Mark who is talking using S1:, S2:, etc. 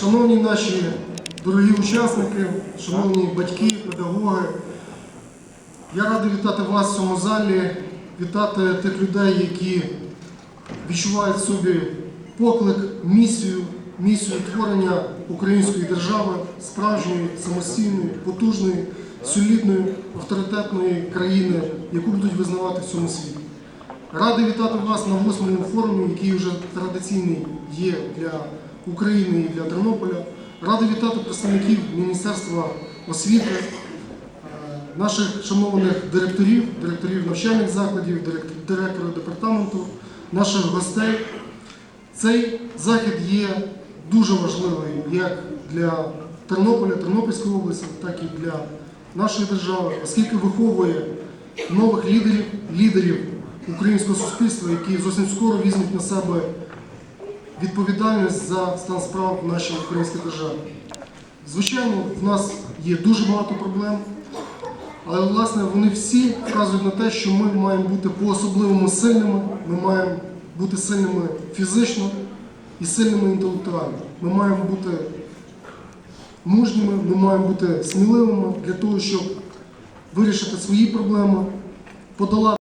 S1: Шановні наші дорогі учасники, шановні батьки, педагоги, я радий вітати вас в цьому залі, вітати тих людей, які відчувають в собі поклик, місію, місію творення української держави, справжньої, самостійної, потужної, солідної, авторитетної країни, яку будуть визнавати в цьому світі. Радий вітати вас на восьмому форумі, який вже традиційний є для України і для Тернополя. Радий вітати представників Міністерства освіти, е, наших шанованих директорів, директорів навчальних закладів, директ- директора департаменту, наших гостей. Цей захід є дуже важливий як для Тернополя, Тернопільської області, так і для нашої держави, оскільки виховує нових лідерів, лідерів українського суспільства, які зовсім скоро візьмуть на себе відповідальність за стан справ в нашій українській державі. Звичайно, в нас є дуже багато проблем, але власне вони всі вказують на те, що ми маємо бути по-особливому сильними, ми маємо бути сильними фізично і сильними інтелектуально. Ми маємо бути мужніми, ми маємо бути сміливими для того, щоб вирішити свої проблеми, подолати.